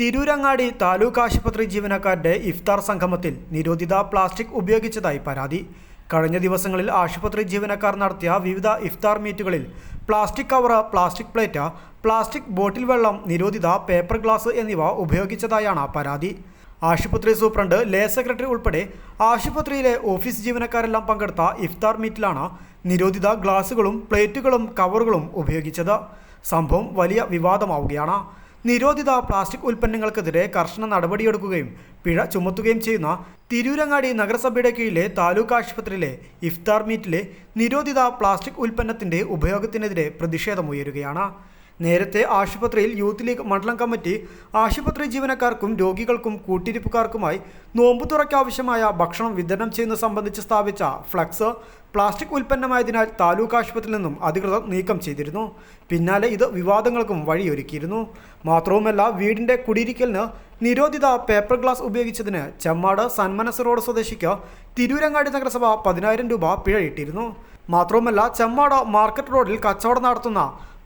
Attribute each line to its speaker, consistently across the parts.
Speaker 1: തിരൂരങ്ങാടി താലൂക്ക് ആശുപത്രി ജീവനക്കാരുടെ ഇഫ്താർ സംഗമത്തിൽ നിരോധിത പ്ലാസ്റ്റിക് ഉപയോഗിച്ചതായി പരാതി. കഴിഞ്ഞ ദിവസങ്ങളിൽ ആശുപത്രി ജീവനക്കാർ നടത്തിയ വിവിധ ഇഫ്താർ മീറ്റുകളിൽ plastic cover plastic plate plastic bottle വെള്ളം നിരോധിത പേപ്പർ ഗ്ലാസ് എന്നിവ ഉപയോഗിച്ചതായാണ് പരാതി. ആശുപത്രി സൂപ്രണ്ട് ലേ സെക്രട്ടറി ഉൾപ്പെടെ ആശുപത്രിയിലെ ഓഫീസ് ജീവനക്കാരെല്ലാം പങ്കെടുത്ത ഇഫ്താർ മീറ്റിലാണ് നിരോധിത ഗ്ലാസുകളും പ്ലേറ്റുകളും കവറുകളും ഉപയോഗിച്ചത്. സംഭവം വലിയ വിവാദമാവുകയാണ്. നിരോധിത പ്ലാസ്റ്റിക് ഉൽപ്പന്നങ്ങൾക്കെതിരെ കർശന നടപടിയെടുക്കുകയും പിഴ ചുമത്തുകയും ചെയ്യുന്ന തിരൂരങ്ങാടി നഗരസഭയുടെ കീഴിലെ താലൂക്ക് ആശുപത്രിയിലെ ഇഫ്താർ മീറ്റിലെ നിരോധിത പ്ലാസ്റ്റിക് ഉൽപ്പന്നത്തിന്റെ ഉപയോഗത്തിനെതിരെ പ്രതിഷേധമുയരുകയാണ് നേരത്തെ ആശുപത്രിയിൽ യൂത്ത് ലീഗ് മണ്ഡലം കമ്മിറ്റി ആശുപത്രി ജീവനക്കാർക്കും രോഗികൾക്കും കൂട്ടിരിപ്പുകാർക്കുമായി നോമ്പു തുറയ്ക്കാവശ്യമായ ഭക്ഷണം വിതരണം ചെയ്യുന്ന സംബന്ധിച്ച് സ്ഥാപിച്ച ഫ്ലക്സ് പ്ലാസ്റ്റിക് ഉൽപ്പന്നമായതിനാൽ താലൂക്ക് ആശുപത്രിയിൽ നിന്നും അധികൃതർ നീക്കം ചെയ്തിരുന്നു. പിന്നാലെ ഇത് വിവാദങ്ങൾക്കും വഴിയൊരുക്കിയിരുന്നു. മാത്രവുമല്ല വീടിന്റെ കുടിയിരിക്കലിന് നിരോധിത പേപ്പർ ഗ്ലാസ് ഉപയോഗിച്ചതിന് ചെമ്മാട് സന്മനസ് റോഡ് സ്വദേശിക്ക് തിരൂരങ്ങാടി നഗരസഭ പതിനായിരം രൂപ പിഴയിട്ടിരുന്നു. മാത്രവുമല്ല ചെമ്മാട് മാർക്കറ്റ് റോഡിൽ കച്ചവടം നടത്തുന്ന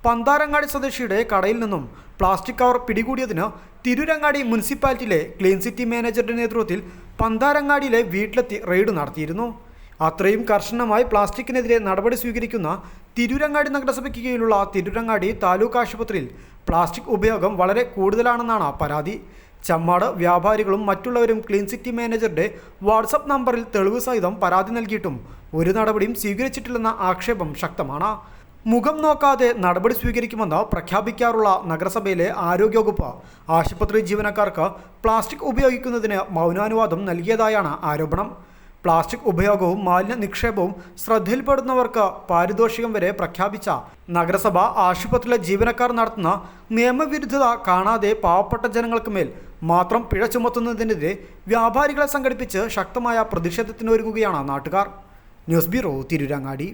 Speaker 1: പന്താരങ്ങാടി സ്വദേശിയുടെ കടയിൽ നിന്നും പ്ലാസ്റ്റിക് കവർ പിടികൂടിയതിന് തിരുരങ്ങാടി മുനിസിപ്പാലിറ്റിയിലെ ക്ലീൻ സിറ്റി മാനേജറുടെ നേതൃത്വത്തിൽ പന്താരങ്ങാടിയിലെ വീട്ടിലെത്തി റെയ്ഡ് നടത്തിയിരുന്നു. അത്രയും കർശനമായി പ്ലാസ്റ്റിക്കിനെതിരെ നടപടി സ്വീകരിക്കുന്ന തിരുരങ്ങാടി നഗരസഭയ്ക്ക് കീഴിലുള്ള തിരൂരങ്ങാടി താലൂക്ക് ആശുപത്രിയിൽ പ്ലാസ്റ്റിക് ഉപയോഗം വളരെ കൂടുതലാണെന്നാണ് പരാതി. ചമ്മാട് വ്യാപാരികളും മറ്റുള്ളവരും ക്ലീൻ സിറ്റി മാനേജറുടെ വാട്സപ്പ് നമ്പറിൽ തെളിവ് സഹിതം പരാതി നൽകിയിട്ടും ഒരു നടപടിയും സ്വീകരിച്ചിട്ടില്ലെന്ന ആക്ഷേപം ശക്തമാണ്. മുഖം നോക്കാതെ നടപടി സ്വീകരിക്കുമെന്ന് പ്രഖ്യാപിക്കാറുള്ള നഗരസഭയിലെ ആരോഗ്യവകുപ്പ് ആശുപത്രി ജീവനക്കാർക്ക് പ്ലാസ്റ്റിക് ഉപയോഗിക്കുന്നതിന് മൗനാനുവാദം നൽകിയതായാണ് ആരോപണം. പ്ലാസ്റ്റിക് ഉപയോഗവും മാലിന്യ നിക്ഷേപവും ശ്രദ്ധയിൽപ്പെടുന്നവർക്ക് പാരിതോഷികം വരെ പ്രഖ്യാപിച്ച നഗരസഭ ആശുപത്രിയിലെ ജീവനക്കാർ നടത്തുന്ന നിയമവിരുദ്ധത കാണാതെ പാവപ്പെട്ട ജനങ്ങൾക്ക് മേൽ മാത്രം പിഴ ചുമത്തുന്നതിനെതിരെ വ്യാപാരികളെ സംഘടിപ്പിച്ച് ശക്തമായ പ്രതിഷേധത്തിനൊരുങ്ങുകയാണ് നാട്ടുകാർ. News bureau Tirurangadi.